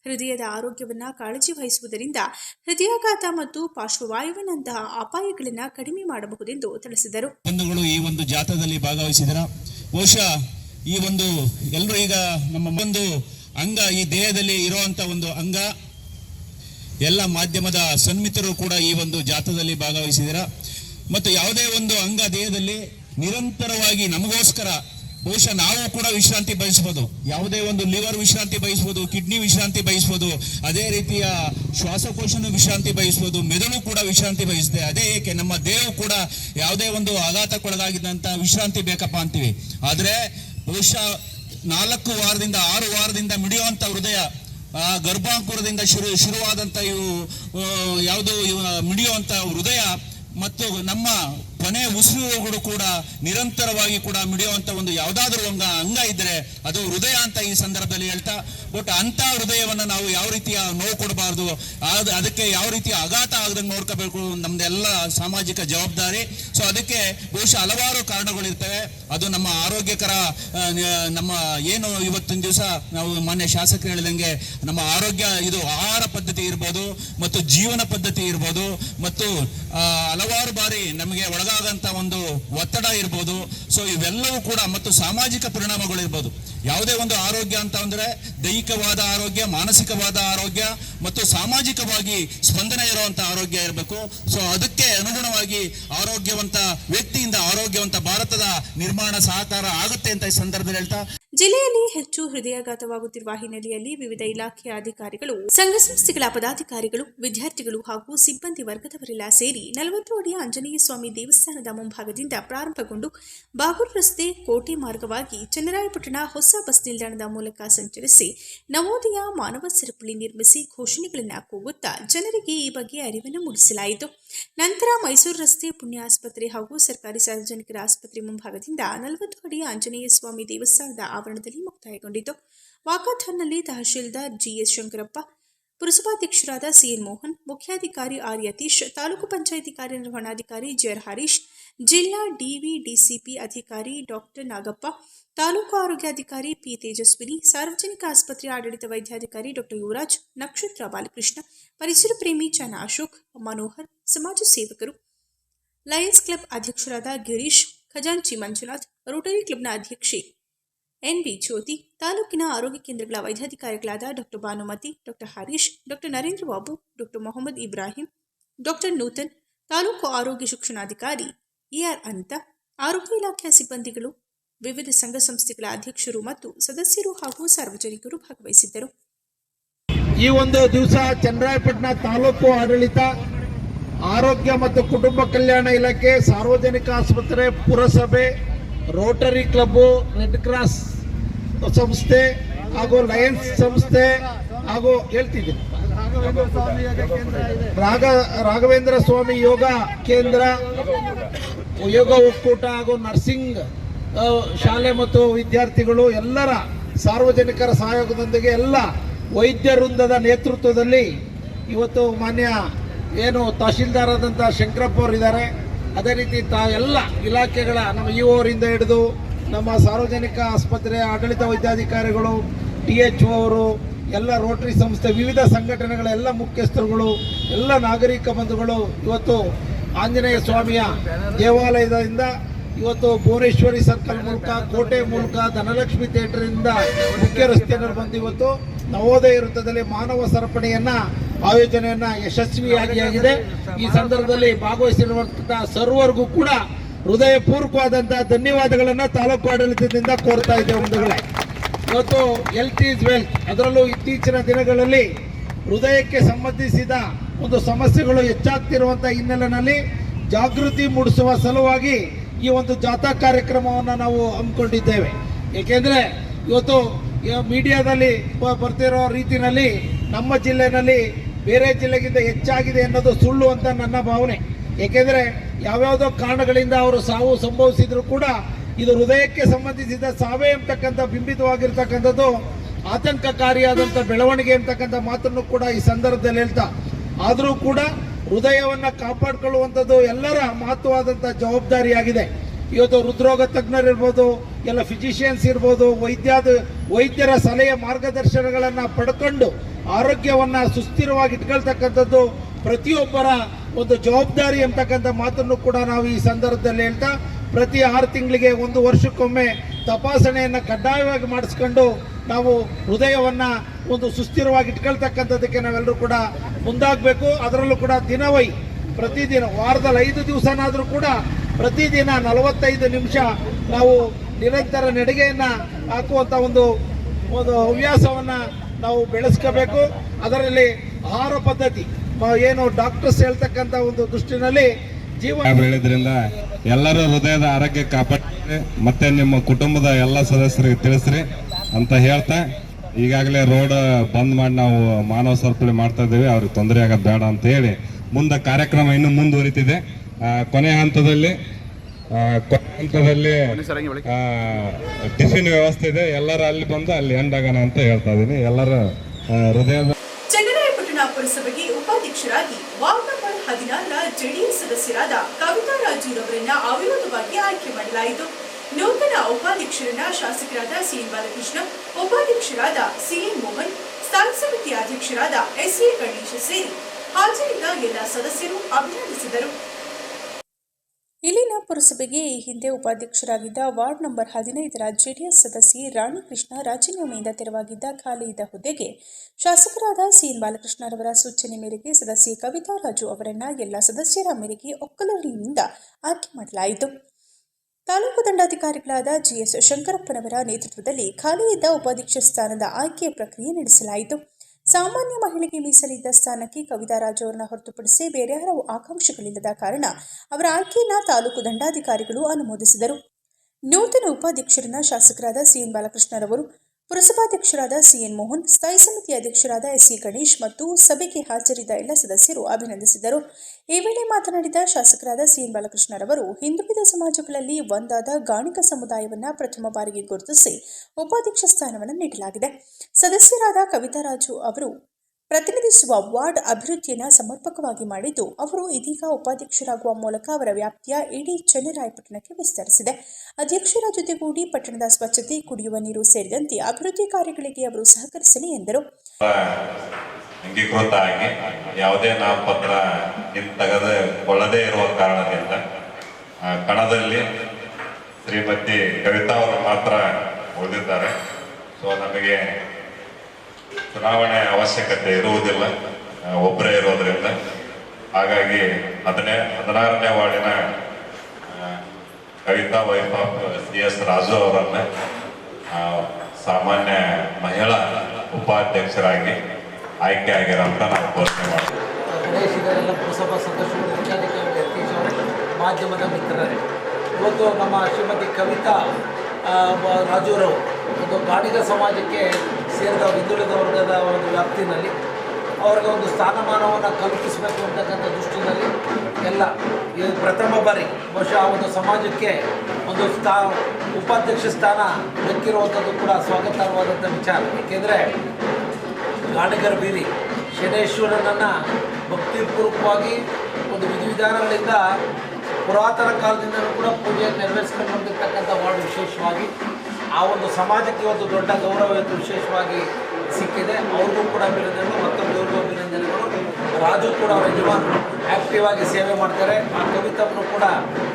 ಹೃದಯದ ಆರೋಗ್ಯವನ್ನು ಕಾಳಜಿ ವಹಿಸುವುದರಿಂದ ಹೃದಯಾಘಾತ ಮತ್ತು ಪಾರ್ಶ್ವವಾಯುವಿನಂತಹ ಅಪಾಯಗಳನ್ನು ಕಡಿಮೆ ಮಾಡಬಹುದೆಂದು ತಿಳಿಸಿದರು. ಬಂಧುಗಳು ಈ ಒಂದು ಜಾಥಾದಲ್ಲಿ ಭಾಗವಹಿಸಿದರ? ಬಹುಶಃ ಈ ಒಂದು ಎಲ್ಲರೂ ಈಗ ನಮ್ಮ ಒಂದು ಅಂಗ ಈ ದೇಹದಲ್ಲಿ ಇರುವಂತ ಒಂದು ಅಂಗ. ಎಲ್ಲ ಮಾಧ್ಯಮದ ಸನ್ಮಿತರು ಕೂಡ ಈ ಒಂದು ಜಾಥಾದಲ್ಲಿ ಭಾಗವಹಿಸಿದಿರ. ಮತ್ತು ಯಾವುದೇ ಒಂದು ಅಂಗ ದೇಹದಲ್ಲಿ ನಿರಂತರವಾಗಿ ನಮಗೋಸ್ಕರ ಬಹುಶಃ ನಾವು ಕೂಡ ವಿಶ್ರಾಂತಿ ಬಯಸ್ಬೋದು. ಯಾವುದೇ ಒಂದು ಲಿವರ್ ವಿಶ್ರಾಂತಿ ಬಯಸ್ಬೋದು, ಕಿಡ್ನಿ ವಿಶ್ರಾಂತಿ ಬಯಸ್ಬೋದು, ಅದೇ ರೀತಿಯ ಶ್ವಾಸಕೋಶನು ವಿಶ್ರಾಂತಿ ಬಯಸ್ಬೋದು, ಮೆದುಳು ಕೂಡ ವಿಶ್ರಾಂತಿ ಬಯಸುತ್ತೆ ಅದೇ ಏಕೆ ನಮ್ಮ ದೇಹವು ಕೂಡ ಯಾವುದೇ ಒಂದು ಆಘಾತಕ್ಕೊಳಗಾಗಿದ್ದಂಥ ವಿಶ್ರಾಂತಿ ಬೇಕಪ್ಪ ಅಂತೀವಿ. ಆದರೆ ಬಹುಶಃ ನಾಲ್ಕು ವಾರದಿಂದ, ಆರು ವಾರದಿಂದ ಮಿಡಿಯುವಂತ ಹೃದಯ ಗರ್ಭಾಂಕುರದಿಂದ ಶುರು, ಶುರುವಾದಂತ ಇವು ಯಾವುದು ಇವು ಮಿಡಿಯುವಂತ ಹೃದಯ ಮತ್ತು ನಮ್ಮ ಕೊನೆ ಉಸಿರುಗಳು ಕೂಡ ನಿರಂತರವಾಗಿ ಕೂಡ ಮಿಡಿಯುವಂತ ಒಂದು ಯಾವುದಾದ್ರೂ ಒಂದು ಅಂಗ ಇದ್ರೆ ಅದು ಹೃದಯ ಅಂತ ಈ ಸಂದರ್ಭದಲ್ಲಿ ಹೇಳ್ತಾ ಬಟ್ ಅಂತ ಹೃದಯವನ್ನ ನಾವು ಯಾವ ರೀತಿಯ ನೋವು ಕೊಡಬಾರ್ದು ಅದಕ್ಕೆ ಯಾವ ರೀತಿಯ ಆಘಾತ ಆಗದಂಗೆ ನೋಡ್ಕೋಬೇಕು ನಮ್ದೆಲ್ಲ ಸಾಮಾಜಿಕ ಜವಾಬ್ದಾರಿ. ಸೊ ಅದಕ್ಕೆ ಬಹುಶಃ ಹಲವಾರು ಕಾರಣಗಳಿರ್ತವೆ. ಅದು ನಮ್ಮ ಆರೋಗ್ಯಕರ ನಮ್ಮ ಏನು ಇವತ್ತಿನ ದಿವಸ ನಾವು ಮಾನ್ಯ ಶಾಸಕರು ಹೇಳಿದಂಗೆ ನಮ್ಮ ಆರೋಗ್ಯ ಇದು ಆಹಾರ ಪದ್ಧತಿ ಇರ್ಬೋದು, ಮತ್ತು ಜೀವನ ಪದ್ಧತಿ ಇರ್ಬೋದು, ಮತ್ತು ಹಲವಾರು ಬಾರಿ ನಮಗೆ ಒಳಗಾಗಂತ ಒಂದು ಒತ್ತಡ ಇರ್ಬೋದು. ಸೊ ಇವೆಲ್ಲವೂ ಕೂಡ ಮತ್ತು ಸಾಮಾಜಿಕ ಪರಿಣಾಮಗಳು ಇರ್ಬೋದು. ಯಾವುದೇ ಒಂದು ಆರೋಗ್ಯ ಅಂತ ಅಂದ್ರೆ ದೈಹಿಕವಾದ ಆರೋಗ್ಯ, ಮಾನಸಿಕವಾದ ಆರೋಗ್ಯ ಮತ್ತು ಸಾಮಾಜಿಕವಾಗಿ ಸ್ಪಂದನೆ ಇರುವಂತ ಆರೋಗ್ಯ ಇರಬೇಕು. ಸೊ ಅದಕ್ಕೆ ಅನುಗುಣವಾಗಿ ಆರೋಗ್ಯವಂತ ವ್ಯಕ್ತಿಯಿಂದ ಆರೋಗ್ಯವಂತ ಭಾರತದ ನಿರ್ಮಾಣ ಸಹಕಾರ ಆಗುತ್ತೆ ಅಂತ ಈ ಸಂದರ್ಭದಲ್ಲಿ ಹೇಳ್ತಾ ಜಿಲ್ಲೆಯಲ್ಲಿ ಹೆಚ್ಚು ಹೃದಯಾಘಾತವಾಗುತ್ತಿರುವ ಹಿನ್ನೆಲೆಯಲ್ಲಿ ವಿವಿಧ ಇಲಾಖೆಯ ಅಧಿಕಾರಿಗಳು, ಸಂಘ ಸಂಸ್ಥೆಗಳ ಪದಾಧಿಕಾರಿಗಳು, ವಿದ್ಯಾರ್ಥಿಗಳು ಹಾಗೂ ಸಿಬ್ಬಂದಿ ವರ್ಗದವರೆಲ್ಲ ಸೇರಿ ನಲವತ್ತು ಅಡಿಯ ಆಂಜನೇಯ ಸ್ವಾಮಿ ದೇವಸ್ಥಾನದ ಮುಂಭಾಗದಿಂದ ಪ್ರಾರಂಭಗೊಂಡು ಬಾಗೂರು ರಸ್ತೆ ಕೋಟೆ ಮಾರ್ಗವಾಗಿ ಚನ್ನರಾಯಪಟ್ಟಣ ಹೊಸ ಬಸ್ ನಿಲ್ದಾಣದ ಮೂಲಕ ಸಂಚರಿಸಿ ನವೋದಯ ಮಾನವ ಸರಪಳಿ ನಿರ್ಮಿಸಿ ಘೋಷಣೆಗಳನ್ನು ಕೂಗುತ್ತಾ ಜನರಿಗೆ ಈ ಬಗ್ಗೆ ಅರಿವನ್ನು ಮೂಡಿಸಲಾಯಿತು. ನಂತರ ಮೈಸೂರು ರಸ್ತೆ ಪುಣ್ಯ ಆಸ್ಪತ್ರೆ ಹಾಗೂ ಸರ್ಕಾರಿ ಸಾರ್ವಜನಿಕರ ಆಸ್ಪತ್ರೆ ಮುಂಭಾಗದಿಂದ ನಲವತ್ತು ಅಡಿ ಆಂಜನೇಯ ಸ್ವಾಮಿ ದೇವಸ್ಥಾನದ ಆವರಣದಲ್ಲಿ ಮುಕ್ತಾಯಗೊಂಡಿತು. ವಾಕಾಥಾನ್ನಲ್ಲಿ ತಹಶೀಲ್ದಾರ್ ಜಿಎಸ್ ಶಂಕರಪ್ಪ ಪುರಸಭಾಧ್ಯಕ್ಷರಾದ ಸಿಎನ್ ಮೋಹನ್ ಮುಖ್ಯಾಧಿಕಾರಿ ಆರ್ ಯತೀಶ್ ತಾಲೂಕು ಪಂಚಾಯಿತಿ ಕಾರ್ಯನಿರ್ವಹಣಾಧಿಕಾರಿ ಜೆಆರ್ ಹರೀಶ್ ಜಿಲ್ಲಾ ಡಿವಿಡಿಸಿಪಿ ಅಧಿಕಾರಿ ಡಾಕ್ಟರ್ ನಾಗಪ್ಪ ತಾಲೂಕು ಆರೋಗ್ಯಾಧಿಕಾರಿ ಪಿ ತೇಜಸ್ವಿನಿ ಸಾರ್ವಜನಿಕ ಆಸ್ಪತ್ರೆ ಆಡಳಿತ ವೈದ್ಯಾಧಿಕಾರಿ ಡಾಕ್ಟರ್ ಯುವರಾಜ್ ನಕ್ಷತ್ರ ಬಾಲಕೃಷ್ಣ ಪರಿಸರ ಪ್ರೇಮಿ ಚನ ಅಶೋಕ್ ಮನೋಹರ್ ಸಮಾಜ ಸೇವಕರು ಲಯನ್ಸ್ ಕ್ಲಬ್ ಅಧ್ಯಕ್ಷರಾದ ಗಿರೀಶ್ ಖಜಾಂಚಿ ಮಂಜುನಾಥ್ ರೋಟರಿ ಕ್ಲಬ್ನ ಅಧ್ಯಕ್ಷೆ ಎನ್ಬಿ ಜ್ಯೋತಿ, ತಾಲೂಕಿನ ಆರೋಗ್ಯ ಕೇಂದ್ರಗಳ ವೈದ್ಯಾಧಿಕಾರಿಗಳಾದ doctor Bhanumathi, doctor Harish, doctor Narendra Babu, doctor Mohammed Ibrahim, doctor Nuthan, taluk ಆರೋಗ್ಯ ಶಿಕ್ಷಣಾಧಿಕಾರಿ ಎಆರ್ ಅಂತ ಆರೋಗ್ಯ ಇಲಾಖೆಯ ಸಿಬ್ಬಂದಿಗಳು, ವಿವಿಧ ಸಂಘ ಸಂಸ್ಥೆಗಳ ಅಧ್ಯಕ್ಷರು ಮತ್ತು ಸದಸ್ಯರು ಹಾಗೂ ಸಾರ್ವಜನಿಕರು ಭಾಗವಹಿಸಿದ್ದರು. ಈ ಒಂದು ದಿವಸ ಚನ್ನರಾಯಪಟ್ಟಣ ತಾಲೂಕು ಆಡಳಿತ, ಆರೋಗ್ಯ ಮತ್ತು ಕುಟುಂಬ ಕಲ್ಯಾಣ ಇಲಾಖೆ, ಸಾರ್ವಜನಿಕ ಆಸ್ಪತ್ರೆ, ಪುರಸಭೆ, ರೋಟರಿ ಕ್ಲಬ್ ರೆಡ್ ಕ್ರಾಸ್ ಸಂಸ್ಥೆ ಹಾಗೂ ಲಯನ್ಸ್ ಸಂಸ್ಥೆ ಹಾಗೂ ಹೇಳ್ತಿದ್ದೀನಿ ರಾಘ ರಾಘವೇಂದ್ರ ಸ್ವಾಮಿ ಯೋಗ ಕೇಂದ್ರ, ಯೋಗ ಒಕ್ಕೂಟ ಹಾಗೂ ನರ್ಸಿಂಗ್ ಶಾಲೆ ಮತ್ತು ವಿದ್ಯಾರ್ಥಿಗಳು ಎಲ್ಲರ ಸಾರ್ವಜನಿಕರ ಸಹಯೋಗದೊಂದಿಗೆ ಎಲ್ಲ ವೈದ್ಯ ವೃಂದದ ನೇತೃತ್ವದಲ್ಲಿ ಇವತ್ತು ಮಾನ್ಯ ಏನು ತಹಶೀಲ್ದಾರ್ ಆದಂಥ ಶಂಕರಪ್ಪ ಅವರಿದ್ದಾರೆ. ಅದೇ ರೀತಿ ತಾ ಎಲ್ಲ ಇಲಾಖೆಗಳ ನಮ್ಮ ಇ ಓರಿಂದ ಹಿಡಿದು ನಮ್ಮ ಸಾರ್ವಜನಿಕ ಆಸ್ಪತ್ರೆ, ಆಡಳಿತ ವೈದ್ಯಾಧಿಕಾರಿಗಳು, ಟಿ ಎಚ್ ಅವರು, ಎಲ್ಲ ರೋಟರಿ ಸಂಸ್ಥೆ, ವಿವಿಧ ಸಂಘಟನೆಗಳ ಎಲ್ಲ ಮುಖ್ಯಸ್ಥರುಗಳು, ಎಲ್ಲ ನಾಗರಿಕ ಬಂಧುಗಳು, ಇವತ್ತು ಆಂಜನೇಯ ಸ್ವಾಮಿಯ ದೇವಾಲಯದಿಂದ ಇವತ್ತು ಭುವನೇಶ್ವರಿ ಸರ್ಕಲ್ ಮೂಲಕ, ಕೋಟೆ ಮೂಲಕ, ಧನಲಕ್ಷ್ಮಿ ಥಿಯೇಟರಿಂದ ಮುಖ್ಯ ರಸ್ತೆಯಲ್ಲಿ ಬಂದು ಇವತ್ತು ನವೋದಯ ವೃತ್ತದಲ್ಲಿ ಮಾನವ ಸರಪಣಿಯನ್ನು, ಆಯೋಜನೆಯನ್ನ ಯಶಸ್ವಿಯಾಗಿ ಆಗಿದೆ. ಈ ಸಂದರ್ಭದಲ್ಲಿ ಭಾಗವಹಿಸಿರುವಂತಹ ಸರ್ವರ್ಗೂ ಕೂಡ ಹೃದಯಪೂರ್ವಕವಾದಂತಹ ಧನ್ಯವಾದಗಳನ್ನ ತಾಲೂಕು ಆಡಳಿತದಿಂದ ಕೋರ್ತಾ ಇದ್ದೇವೆ ಬಂಧುಗಳೇ. ಇವತ್ತು ಹೆಲ್ತ್ ಈಸ್ ವೆಲ್ತ್ ಅದರಲ್ಲೂ ಇತ್ತೀಚಿನ ದಿನಗಳಲ್ಲಿ ಹೃದಯಕ್ಕೆ ಸಂಬಂಧಿಸಿದ ಒಂದು ಸಮಸ್ಯೆಗಳು ಹೆಚ್ಚಾಗ್ತಿರುವಂತಹ ಹಿನ್ನೆಲೆಯಲ್ಲಿ ಜಾಗೃತಿ ಮೂಡಿಸುವ ಸಲುವಾಗಿ ಈ ಒಂದು ಜಾಥಾ ಕಾರ್ಯಕ್ರಮವನ್ನು ನಾವು ಹಮ್ಮಿಕೊಂಡಿದ್ದೇವೆ. ಏಕೆಂದರೆ ಇವತ್ತು ಮೀಡಿಯಾದಲ್ಲಿ ಬರ್ತಿರೋ ರೀತಿಯಲ್ಲಿ ನಮ್ಮ ಜಿಲ್ಲೆಯಲ್ಲಿ ಬೇರೆ ಜಿಲ್ಲೆಗಿಂತ ಹೆಚ್ಚಾಗಿದೆ ಅನ್ನೋದು ಸುಳ್ಳು ಅಂತ ನನ್ನ ಭಾವನೆ. ಏಕೆಂದರೆ ಯಾವ್ಯಾವುದೋ ಕಾರಣಗಳಿಂದ ಅವರು ಸಾವು ಸಂಭವಿಸಿದ್ರು ಕೂಡ ಇದು ಹೃದಯಕ್ಕೆ ಸಂಬಂಧಿಸಿದ ಸಾವೇ ಎಂಬತಕ್ಕಂಥ ಬಿಂಬಿತವಾಗಿರ್ತಕ್ಕಂಥದ್ದು, ಆತಂಕಕಾರಿಯಾದಂಥ ಬೆಳವಣಿಗೆ ಅಂತಕ್ಕಂಥ ಮಾತನ್ನು ಕೂಡ ಈ ಸಂದರ್ಭದಲ್ಲಿ ಹೇಳ್ತಾ, ಆದರೂ ಕೂಡ ಹೃದಯವನ್ನು ಕಾಪಾಡಿಕೊಳ್ಳುವಂಥದ್ದು ಎಲ್ಲರ ಮಹತ್ವವಾದಂಥ ಜವಾಬ್ದಾರಿಯಾಗಿದೆ. ಇವತ್ತು ಹೃದ್ರೋಗ ತಜ್ಞರಿರ್ಬೋದು ಎಲ್ಲ ಫಿಸಿಷಿಯನ್ಸ್ ಇರ್ಬೋದು, ವೈದ್ಯಾದ, ವೈದ್ಯರ ಸಲಹೆ ಮಾರ್ಗದರ್ಶನಗಳನ್ನು ಪಡ್ಕೊಂಡು ಆರೋಗ್ಯವನ್ನು ಸುಸ್ಥಿರವಾಗಿ ಇಟ್ಕೊಳ್ತಕ್ಕಂಥದ್ದು ಪ್ರತಿಯೊಬ್ಬರ ಒಂದು ಜವಾಬ್ದಾರಿ ಅಂತಕ್ಕಂಥ ಮಾತನ್ನು ಕೂಡ ನಾವು ಈ ಸಂದರ್ಭದಲ್ಲಿ ಹೇಳ್ತಾ, ಪ್ರತಿ ಆರು ತಿಂಗಳಿಗೆ ಒಂದು ವರ್ಷಕ್ಕೊಮ್ಮೆ ತಪಾಸಣೆಯನ್ನು ಕಡ್ಡಾಯವಾಗಿ ಮಾಡಿಸ್ಕೊಂಡು ನಾವು ಹೃದಯವನ್ನು ಒಂದು ಸುಸ್ಥಿರವಾಗಿ ಇಟ್ಕೊಳ್ತಕ್ಕಂಥದ್ದಕ್ಕೆ ನಾವೆಲ್ಲರೂ ಕೂಡ ಮುಂದಾಗಬೇಕು. ಅದರಲ್ಲೂ ಕೂಡ ದಿನವೈ, ಪ್ರತಿದಿನ, ವಾರದಲ್ಲಿ ಐದು ದಿವಸನಾದರೂ ಕೂಡ ಪ್ರತಿದಿನ ನಲವತ್ತೈದು ನಿಮಿಷ ನಾವು ನಿರಂತರ ನಡಿಗೆಯನ್ನು ಹಾಕುವಂಥ ಒಂದು ಒಂದು ಹವ್ಯಾಸವನ್ನು ನಾವು ಬೆಳೆಸ್ಕೋಬೇಕು. ಅದರಲ್ಲಿ ಆಹಾರ ಪದ್ಧತಿ ಏನು ಡಾಕ್ಟರ್ಸ್ ಹೇಳ್ತಕ್ಕಂಥ ಒಂದು ದೃಷ್ಟಿನಲ್ಲಿ ಜೀವನ ಬೆಳೆದ್ರಿಂದ ಎಲ್ಲರೂ ಹೃದಯದ ಆರೋಗ್ಯ ಕಾಪಾಡ್ರಿ ಮತ್ತೆ ನಿಮ್ಮ ಕುಟುಂಬದ ಎಲ್ಲ ಸದಸ್ಯರಿಗೆ ತಿಳಿಸ್ರಿ ಅಂತ ಹೇಳ್ತಾ, ಈಗಾಗಲೇ ರೋಡ್ ಬಂದ್ ಮಾಡಿ ನಾವು ಮಾನವ ಸರಪಳಿ ಮಾಡ್ತಾ ಇದ್ದೀವಿ. ಅವ್ರಿಗೆ ತೊಂದರೆ ಆಗೋದು ಬೇಡ ಅಂತ ಹೇಳಿ ಮುಂದೆ ಕಾರ್ಯಕ್ರಮ ಇನ್ನು ಮುಂದುವರಿತಿದೆ. ಕೊನೆ ಹಂತದಲ್ಲಿ ಕೊನೆ ಹಂತದಲ್ಲಿ ಟಿಫಿನ್ ವ್ಯವಸ್ಥೆ ಇದೆ. ಎಲ್ಲರೂ ಅಲ್ಲಿ ಬಂದು ಅಲ್ಲಿ ಎಂಡ್ ಅಂತ ಹೇಳ್ತಾ ಇದ್ದೀನಿ. ಎಲ್ಲರ ಹೃದಯದ ಚನ್ನರಾಯಪಟ್ಟಣ ಪುರಸಭೆಗೆ ಉಪಾಧ್ಯಕ್ಷರಾಗಿ ವಾರ್ಡ್ ನಂಬರ್ ಹದಿನಾರರ ಜೆಡಿಎಸ್ ಸದಸ್ಯರಾದ ಕವಿತಾ ರಾಜುರವರನ್ನ ಅವಿರೋಧವಾಗಿ ಆಯ್ಕೆ ಮಾಡಲಾಯಿತು. ನೂತನ ಉಪಾಧ್ಯಕ್ಷರನ್ನ ಶಾಸಕರಾದ ಸಿಎನ್ ಬಾಲಕೃಷ್ಣ, ಉಪಾಧ್ಯಕ್ಷರಾದ ಸಿಎನ್ ಮೋಹನ್ ಸ್ಥಾಯಿ ಸಮಿತಿ ಅಧ್ಯಕ್ಷರಾದ ಎಸ್ ಎ ಗಣೇಶ ಸೇರಿ ಹಾಜರಿದ್ದ ಎಲ್ಲ ಸದಸ್ಯರು ಅಭಿನಂದಿಸಿದರು. ಇಲ್ಲಿನ ಪುರಸಭೆಗೆ ಈ ಹಿಂದೆ ಉಪಾಧ್ಯಕ್ಷರಾಗಿದ್ದ ವಾರ್ಡ್ ನಂಬರ್ ಹದಿನೈದರ ಜೆಡಿಎಸ್ ಸದಸ್ಯೆ ರಾಣಿ ಕೃಷ್ಣ ರಾಜೀನಾಮೆಯಿಂದ ತೆರವಾಗಿದ್ದ ಖಾಲಿ ಇದ್ದ ಹುದ್ದೆಗೆ ಶಾಸಕರಾದ ಸಿಎನ್ ಬಾಲಕೃಷ್ಣರವರ ಸೂಚನೆ ಮೇರೆಗೆ ಸದಸ್ಯೆ ಕವಿತಾ ರಾಜು ಅವರನ್ನ ಎಲ್ಲ ಸದಸ್ಯರ ಮೇರೆಗೆ ಒಕ್ಕಲರಿನಿಂದ ಆಯ್ಕೆ ಮಾಡಲಾಯಿತು. ತಾಲೂಕು ದಂಡಾಧಿಕಾರಿಗಳಾದ ಜಿಎಸ್ ಶಂಕರಪ್ಪನವರ ನೇತೃತ್ವದಲ್ಲಿ ಖಾಲಿ ಇದ್ದ ಉಪಾಧ್ಯಕ್ಷ ಸ್ಥಾನದ ಆಯ್ಕೆ ಪ್ರಕ್ರಿಯೆ ನಡೆಸಲಾಯಿತು. ಸಾಮಾನ್ಯ ಮಹಿಳೆಗೆ ಮೀಸಲಿದ್ದ ಸ್ಥಾನಕ್ಕೆ ಕವಿತಾ ರಾಜು ಅವರನ್ನ ಹೊರತುಪಡಿಸಿ ಬೇರೆ ಹಲವು ಆಕಾಂಕ್ಷೆಗಳಿಲ್ಲದ ಕಾರಣ ಅವರ ಆಯ್ಕೆಯನ್ನು ತಾಲೂಕು ದಂಡಾಧಿಕಾರಿಗಳು ಅನುಮೋದಿಸಿದರು. ನೂತನ ಉಪಾಧ್ಯಕ್ಷರನ್ನ ಶಾಸಕರಾದ ಸಿಎನ್ ಬಾಲಕೃಷ್ಣರವರು ಪುರಸಭಾಧ್ಯಕ್ಷರಾದ ಸಿಎನ್ ಮೋಹನ್, ಸ್ಥಾಯಿ ಸಮಿತಿ ಅಧ್ಯಕ್ಷರಾದ ಎಸ್ ಸಿ ಗಣೇಶ್ ಮತ್ತು ಸಭೆಗೆ ಹಾಜರಿದ್ದ ಎಲ್ಲ ಸದಸ್ಯರು ಅಭಿನಂದಿಸಿದರು. ಈ ವೇಳೆ ಮಾತನಾಡಿದ ಶಾಸಕರಾದ ಸಿಎನ್ ಬಾಲಕೃಷ್ಣರವರು, ಹಿಂದುಳಿದ ಸಮಾಜಗಳಲ್ಲಿ ಒಂದಾದ ಗಾಣಿಕ ಸಮುದಾಯವನ್ನು ಪ್ರಥಮ ಬಾರಿಗೆ ಗುರುತಿಸಿ ಉಪಾಧ್ಯಕ್ಷ ಸ್ಥಾನವನ್ನು ನೀಡಲಾಗಿದೆ. ಸದಸ್ಯರಾದ ಕವಿತಾ ರಾಜು ಅವರು ಪ್ರತಿನಿಧಿಸುವ ವಾರ್ಡ್ ಅಭಿವೃದ್ಧಿಯನ್ನು ಸಮರ್ಪಕವಾಗಿ ಮಾಡಿದ್ದು, ಅವರು ಇದೀಗ ಉಪಾಧ್ಯಕ್ಷರಾಗುವ ಮೂಲಕ ಅವರ ವ್ಯಾಪ್ತಿಯ ಇಡೀ ಚನ್ನರಾಯಪಟ್ಟಣಕ್ಕೆ ವಿಸ್ತರಿಸಿದೆ. ಅಧ್ಯಕ್ಷರ ಜೊತೆಗೂಡಿ ಪಟ್ಟಣದ ಸ್ವಚ್ಛತೆ, ಕುಡಿಯುವ ನೀರು ಸೇರಿದಂತೆ ಅಭಿವೃದ್ಧಿ ಕಾರ್ಯಗಳಿಗೆ ಅವರು ಸಹಕರಿಸಲಿ ಎಂದರು. ಅಂಗೀಕೃತ ಆಗಿ ಯಾವುದೇ ನಾಮಪತ್ರ ಹಿಂತೆಗೆದು ಕೊಳ್ಳದೇ ಇರುವ ಕಾರಣದಿಂದ ಕಣದಲ್ಲಿ ಶ್ರೀಮತಿ ಕವಿತಾ ಅವರು ಮಾತ್ರ ಉಳಿದಿದ್ದಾರೆ ಸೊ ನಮಗೆ ಚುನಾವಣೆ ಅವಶ್ಯಕತೆ ಇರುವುದಿಲ್ಲ ಒಬ್ಬರೇ ಇರೋದ್ರಿಂದ. ಹಾಗಾಗಿ ಹದಿನೇ, ಹದಿನಾರನೇ ವಾರ್ಡಿನ Kavitha of C S Raju ಅವರನ್ನ ಸಾಮಾನ್ಯ ಮಹಿಳಾ ಉಪಾಧ್ಯಕ್ಷರಾಗಿ ಆಯ್ಕೆ ಆಗಿರೋಂತ ನಾವು ಘೋಷಣೆ ಮಾಡ್ತೀವಿ. ಮಾಧ್ಯಮದ ಮಿತ್ರರೇ. ಇವತ್ತು ನಮ್ಮ ಶ್ರೀಮತಿ ಕವಿತಾ ರಾಜುರವರು ಒಂದು ಬಾಡಿಗ ಸಮಾಜಕ್ಕೆ ಸೇರಿದ ಹಿಂದುಳಿದ ವರ್ಗದ ಒಂದು ವ್ಯಾಪ್ತಿನಲ್ಲಿ ಅವ್ರಿಗೆ ಒಂದು ಸ್ಥಾನಮಾನವನ್ನು ಕಲ್ಪಿಸಬೇಕು ಅಂತಕ್ಕಂಥ ದೃಷ್ಟಿನಲ್ಲಿ ಎಲ್ಲ ಇದು ಪ್ರಥಮ ಬಾರಿ ಬಹುಶಃ ಒಂದು ಸಮಾಜಕ್ಕೆ ಒಂದು ಸ್ಥಾ, ಉಪಾಧ್ಯಕ್ಷ ಸ್ಥಾನ ದಕ್ಕಿರುವಂಥದ್ದು ಕೂಡ ಸ್ವಾಗತಾರ್ಹವಾದಂಥ ವಿಚಾರ. ಏಕೆಂದರೆ ಗಾಣಿಗರ ಬೀರಿ ಶನೇಶ್ವರನನ್ನು ಭಕ್ತಿಪೂರ್ವಕವಾಗಿ ಒಂದು ವಿಧಿವಿಧಾನಗಳಿಂದ ಪುರಾತನ ಕಾಲದಿಂದಲೂ ಕೂಡ ಪೂಜೆಯನ್ನು ನೆರವೇರಿಸ್ಕೊಂಡು ಬಂದಿರತಕ್ಕಂಥ ವಾರ್ಡ್ ವಿಶೇಷವಾಗಿ ಆ ಒಂದು ಸಮಾಜಕ್ಕೆ ಒಂದು ದೊಡ್ಡ ಗೌರವ ಇವತ್ತು ವಿಶೇಷವಾಗಿ ಸಿಕ್ಕಿದೆ. ಅವ್ರಿಗೂ ಕೂಡ ಅಭಿನಂದನೆಗಳು, ಮತ್ತೊಂದು ಇವ್ರಿಗೂ ಅಭಿನಂದನೆಗಳು. ರಾಜು ಕೂಡ ಅವರ ಯಜಮಾನರು ಆ್ಯಕ್ಟಿವ್ ಆಗಿ ಸೇವೆ ಮಾಡ್ತಾರೆ. ಆ ಕವಿತಮ್ಮನು ಕೂಡ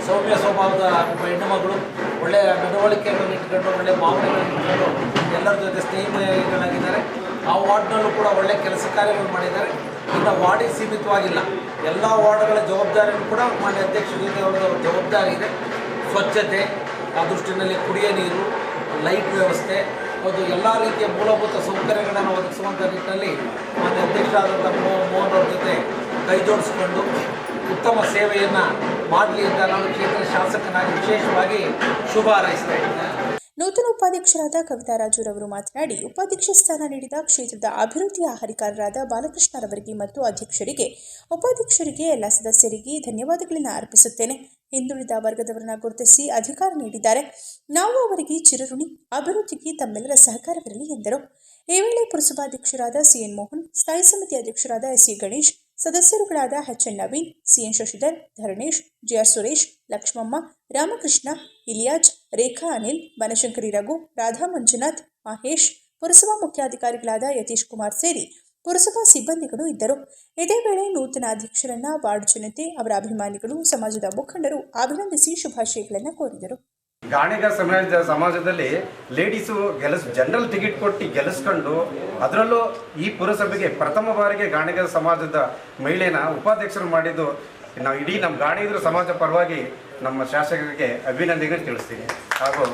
ಸೌಮ್ಯ ಸ್ವಭಾವದ ಹೆಣ್ಣು ಹೆಣ್ಣುಮಗಳು ಒಳ್ಳೆಯ ನಡವಳಿಕೆಗಳನ್ನು ಇಟ್ಕೊಂಡು ಒಳ್ಳೆಯ ಭಾವನೆಗಳನ್ನು ಇಟ್ಕೊಂಡು ಎಲ್ಲರ ಜೊತೆ ಸ್ನೇಹಿತರಾಗಿದ್ದಾರೆ ಆ ವಾರ್ಡ್ನಲ್ಲೂ ಕೂಡ ಒಳ್ಳೆ ಕೆಲಸ ಕಾರ್ಯಗಳು ಮಾಡಿದ್ದಾರೆ. ಇನ್ನು ವಾರ್ಡಿಗೆ ಸೀಮಿತವಾಗಿಲ್ಲ. ಎಲ್ಲ ವಾರ್ಡ್ಗಳ ಜವಾಬ್ದಾರಿಯನ್ನು ಕೂಡ ಮಾನ್ಯ ಅಧ್ಯಕ್ಷ ಜವಾಬ್ದಾರಿ ಇದೆ. ಸ್ವಚ್ಛತೆ, ಆ ದೃಷ್ಟಿನಲ್ಲಿ ಕುಡಿಯ ನೀರು ಲೈಟ್ ವ್ಯವಸ್ಥೆ ಒಂದು ಎಲ್ಲ ರೀತಿಯ ಮೂಲಭೂತ ಸೌಕರ್ಯಗಳನ್ನು ಒದಗಿಸುವಂಥ ನಿಟ್ಟಿನಲ್ಲಿ ಮಾನ್ಯ ಅಧ್ಯಕ್ಷರಾದಂಥ ಮೋಹನ್ ಅವ್ರ ಜೊತೆ ಕೈ ಜೋಡಿಸಿಕೊಂಡು ಉತ್ತಮ ಸೇವೆಯನ್ನು ಮಾಡಲಿ ಅಂತ ನಾನು ಕ್ಷೇತ್ರ ಶಾಸಕನಾಗಿ ವಿಶೇಷವಾಗಿ ಶುಭ ಹಾರೈಸ್ತಾ ನೂತನ ಉಪಾಧ್ಯಕ್ಷರಾದ ಕವಿತಾ ರಾಜುರವರು ಮಾತನಾಡಿ, ಉಪಾಧ್ಯಕ್ಷ ಸ್ಥಾನ ನೀಡಿದ ಕ್ಷೇತ್ರದ ಅಭಿವೃದ್ಧಿಯ ಹರಿಕಾರರಾದ ಬಾಲಕೃಷ್ಣರವರಿಗೆ ಮತ್ತು ಅಧ್ಯಕ್ಷರಿಗೆ, ಉಪಾಧ್ಯಕ್ಷರಿಗೆ ಎಲ್ಲ ಸದಸ್ಯರಿಗೆ ಧನ್ಯವಾದಗಳನ್ನು ಅರ್ಪಿಸುತ್ತೇನೆ. ಹಿಂದುಳಿದ ವರ್ಗದವರನ್ನ ಗುರುತಿಸಿ ಅಧಿಕಾರ ನೀಡಿದ್ದಾರೆ. ನಾವು ಅವರಿಗೆ ಚಿರಋಣಿ, ಅಭಿವೃದ್ಧಿಗೆ ತಮ್ಮೆಲ್ಲರ ಸಹಕಾರವಿರಲಿ ಎಂದರು. ಈ ವೇಳೆ ಪುರಸಭಾಧ್ಯಕ್ಷರಾದ ಸಿಎನ್ ಮೋಹನ್, ಸ್ಥಾಯಿ ಸಮಿತಿ ಅಧ್ಯಕ್ಷರಾದ SC Ganesh, ಸದಸ್ಯರುಗಳಾದ H N Naveen, C N Shashidhar, Dharanesh, G R Suresh, Lakshmamma, Ramakrishna, Iliyaz, Rekha Anil, Banashankari Raghu, Radha Manjunath, Mahesh, ಪುರಸಭಾ ಮುಖ್ಯಾಧಿಕಾರಿಗಳಾದ ಯತೀಶ್ ಕುಮಾರ್ ಸೇರಿ ಪುರಸಭಾ ಸಿಬ್ಬಂದಿಗಳು ಇದ್ದರು. ಇದೇ ವೇಳೆ ನೂತನ ಅಧ್ಯಕ್ಷರನ್ನ ವಾರ್ಡ್ ಜನತೆ, ಅವರ ಅಭಿಮಾನಿಗಳು, ಸಮಾಜದ ಮುಖಂಡರು ಅಭಿನಂದಿಸಿ ಶುಭಾಶಯಗಳನ್ನು ಕೋರಿದರು. ಗಾಣಿಗ ಸಮಾಜ ಸಮಾಜದಲ್ಲಿ ಲೇಡೀಸು ಗೆಲ್ಲಿಸ್ ಜನರಲ್ ಟಿಕೆಟ್ ಕೊಟ್ಟು ಗೆಲ್ಲಿಸ್ಕೊಂಡು ಅದರಲ್ಲೂ ಈ ಪುರಸಭೆಗೆ ಪ್ರಥಮ ಬಾರಿಗೆ ಗಾಣಿಗ ಸಮಾಜದ ಮಹಿಳೆನ ಉಪಾಧ್ಯಕ್ಷರು ಮಾಡಿದ್ದು ನಾವು ಇಡೀ ನಮ್ಮ ಗಾಣಿಗರ ಸಮಾಜ ಪರವಾಗಿ ನಮ್ಮ ಶಾಸಕರಿಗೆ ಅಭಿನಂದನೆ ತಿಳಿಸ್ತೀನಿ. ಹಾಗೂ